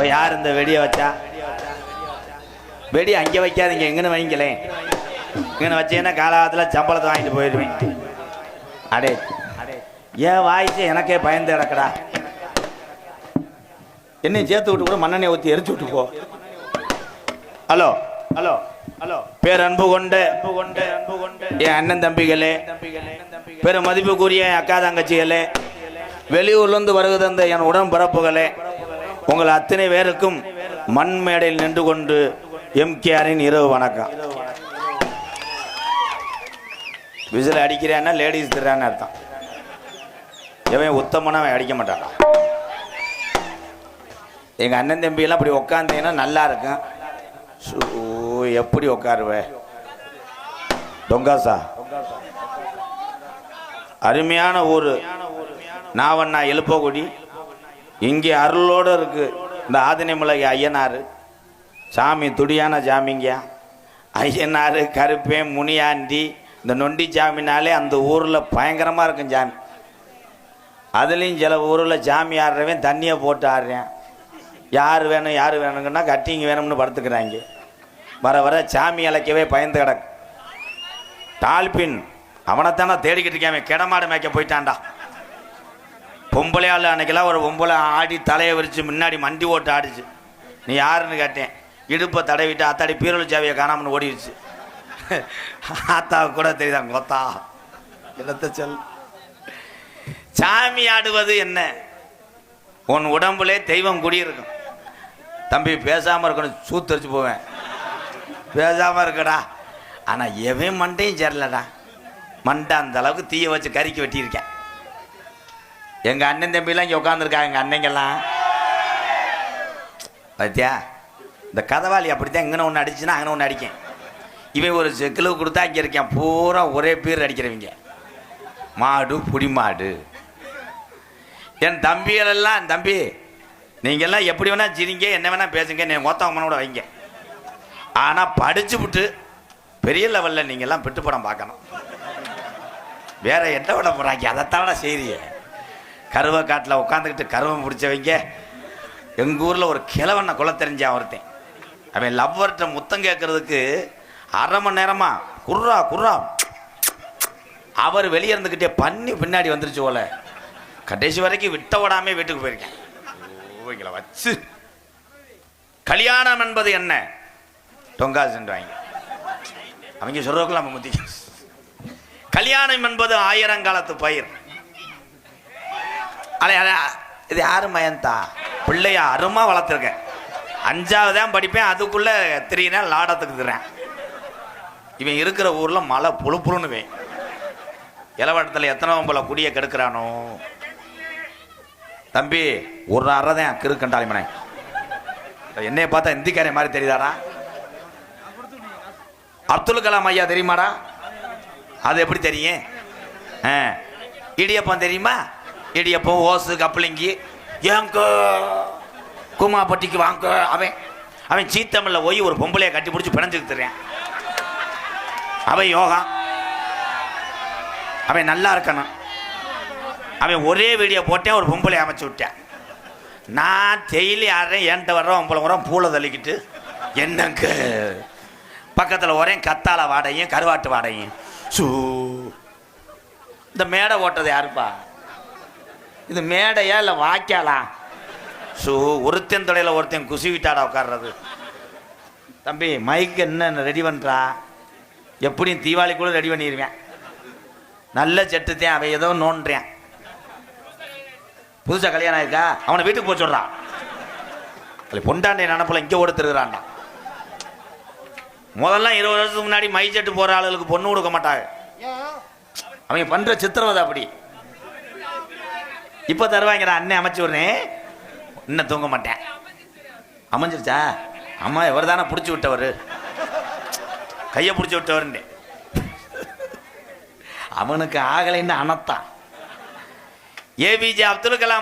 இப்போ யார் இந்த வெடியை வச்சா? வெடி அங்கே வைக்காதீங்க எங்கன்னு வைங்களேன் இங்கே வச்சீங்கன்னா காலகாலத்தில் சம்பளத்தை வாங்கிட்டு போயிடுவேன் அடே ஏன் வாய்ச்சி எனக்கே பயந்து கிடக்கடா. என்னையும் சேர்த்து விட்டு கூட மண்ணெண்ணெய் ஊற்றி எரிச்சு விட்டு போ. Hello hello hello. பேர் அன்பு கொண்டு அன்பு கொண்டு அன்பு கொண்டு என் அண்ணன் தம்பிகளே. பெரும் மதிப்புக்குரிய என் அக்கா தங்கச்சிகளே. வெளியூர்லேருந்து வருகிறது அந்த என் உடன்பிறப்புகளே. உங்கள் அத்தனை பேருக்கும் மண் மேடையில் நின்று கொண்டு எம்கேஆரின் இரவு வணக்கம். விசில் அடிக்கிறான்னா லேடிஸ் திறான்னு அர்த்தம். எவன் உத்தமனா அவன் அடிக்க மாட்டான்? எங்கள் அண்ணன் தம்பியெல்லாம் அப்படி உக்காந்தீங்கன்னா நல்லா இருக்கும். ஷூ எப்படி உக்காருவே? டொங்காசா? அருமையான ஊர். நாவண்ணா எழுப்பகுடி. இங்கே அருளோடு இருக்கு. இந்த ஆதினிமலை ஐயனார் சாமி துடியான சாமிங்க ஐயனார் கருப்பேன் முனியாண்டி இந்த நொண்டி சாமினாலே அந்த ஊரில் பயங்கரமாக இருக்கும் சாமி அதுலேயும் சில ஊரில் சாமி ஆடுறவன் தண்ணியை போட்டு ஆடுறேன். யார் வேணும் யார் வேணுங்கன்னா கட்டிங்க வேணும்னு படுத்துக்கிறாங்க. வர வர சாமி அழைக்கவே பயந்து கிடக்கு. டால்பின் அவனைத்தானே தேடிக்கிட்டு இருக்கேன். கிடமாடு மேய்க்க போயிட்டான்டா. பொம்பளையாள் அன்னைக்கெல்லாம் ஒரு பொம்பளை ஆடி தலையை விரித்து முன்னாடி மண்டி ஓட்டு ஆடிச்சு. நீ யாருன்னு கேட்டேன். இடுப்பை தடவிட்டு அத்தாடி பீரல் சாவியை காணாமல் ஓடிடுச்சு. ஆத்தாவுக்கு கூட தெரியுதான் கொத்தா என்னத்த சொல்? சாமி ஆடுவது என்ன? உன் உடம்புலே தெய்வம் குடியிருக்கும். தம்பி பேசாமல் இருக்கணும் சூத்தரிச்சு போவேன். பேசாமல் இருக்கடா. ஆனால் எவன் மண்டையும் சேரலடா. மண்டை அந்த அளவுக்கு தீயை வச்சு கறிக்கு வெட்டியிருக்கேன். எங்கள் அண்ணன் தம்பிலாம் இங்கே உட்காந்துருக்காங்க எங்கள் அண்ணங்கெல்லாம். பார்த்தியா இந்த கதவாளி அப்படித்தான் இங்கே ஒன்று அடிச்சுன்னா அங்கே ஒன்று அடிக்கேன் இவன் ஒரு செக்கிலு கொடுத்தா இங்கே இருக்கேன். பூரா ஒரே பேர் அடிக்கிறவங்க. மாடு புடி மாடு. என் தம்பிகளெல்லாம் தம்பி நீங்கள்லாம் எப்படி வேணால் சிரிங்க என்ன வேணால் பேசுங்க நீ மொத்தம் கூட வைங்க. ஆனால் படிச்சு விட்டு பெரிய லெவலில் நீங்கள்லாம் பெட்டு படம் பார்க்கணும். வேற என்ன விட போகிறாங்க அதைத்தான செய்திய கருவை காட்டில் உட்காந்துக்கிட்டு கருவை பிடிச்சவங்க எங்கள் ஊரில் ஒரு கிழவனை கொலை தெரிஞ்சான் ஒருத்தன். அவன் லவ்வர்கிட்ட முத்தம் கேட்கறதுக்கு அரை மணி நேரமா குர்ரா குர்ரா. அவர் வெளியே இருந்துக்கிட்டே பண்ணி பின்னாடி வந்துருச்சு போல. கடைசி வரைக்கும் விட்ட விடாமே வீட்டுக்கு போயிருக்கேன். வச்சு. கல்யாணம் என்பது என்ன? டொங்காசுன்றாங்க அவங்க சொல்றதுக்குள்ள நம்ம முத்தி கல்யாணம் என்பது ஆயிரங்காலத்து பயிர். அலை இது யாரு மயந்தா? பிள்ளைய அருமா வளர்த்துருக்கேன். அஞ்சாவது தான் படிப்பேன் அதுக்குள்ள திரியினா லாடத்துக்கு திறேன் இவன் இருக்கிற ஊர்ல மழை புழு புழுனுவேன் இளவட்டத்தில் எத்தனை போல குடியை கெடுக்கிறானோ? தம்பி ஒரு அரை தான் கிருக்கண்டாளி மனை என்னைய பார்த்தா இந்திக்காரன் மாதிரி தெரியுதாடா? அப்துல் கலாம் ஐயா தெரியுமாடா? அது எப்படி தெரியும்? ஆ இடியப்பம் தெரியுமா? இடியப்பம் ஓசு கப்பலிங்கி ஏங்கோ கூமாப்பட்டிக்கு வாங்க அவன் அவன் சீத்தமிழில் போய் ஒரு பொம்பளையை கட்டி பிடிச்சி பிணைஞ்சுக்கு அவன் யோகா. அவன் நல்லா இருக்கணும். அவன் ஒரே வீடியோ போட்டேன் ஒரு பொம்பளை அமைச்சு விட்டேன். நான் டெய்லி ஆடுறேன் என்கிட்ட வர்றோம் பொம்பளை வரோம் பூளை தள்ளிக்கிட்டு என்னங்க? பக்கத்தில் ஒரேன் கத்தாழ வாடையும் கருவாட்டு வாடையும். சூ. இந்த மேடை ஓட்டது யாருப்பா? இது மேடையா இல்லை வாய்க்காலா? ஸோ ஒருத்தன் தொடையில் ஒருத்தன் குசி விட்டாடா உட்கார்றது. தம்பி மைக் என்ன ரெடி பண்ணுறா எப்படியும் தீபாவளி கூட ரெடி பண்ணிடுவேன் நல்ல செட்டுத்தேன் அவன் ஏதோ நோண்டுறேன் புதுசாக கல்யாணம் ஆயிருக்கா? அவனை வீட்டுக்கு போக சொல்றான் இல்லை பொண்டாண்டை நினப்பில் இங்கே ஓடுத்துருக்குறான்டா முதல்ல இருபது வருஷத்துக்கு முன்னாடி மை செட்டு போகிற ஆளுகளுக்கு பொண்ணு கொடுக்க மாட்டாங்க. அவங்க பண்ணுற சித்திரவதை அப்படி. இப்போ தருவாங்கடா அண்ணன் அமைச்சு விட்றேன். இன்னும் தூங்க மாட்டேன். அமைஞ்சிருச்சா? அம்மா இவர் தானே பிடிச்சி விட்டவர். கையை பிடிச்சி விட்டவர்னு அவனுக்கு ஆகலைன்னு அனத்தான். ஏபிஜே அப்துல் கலாம்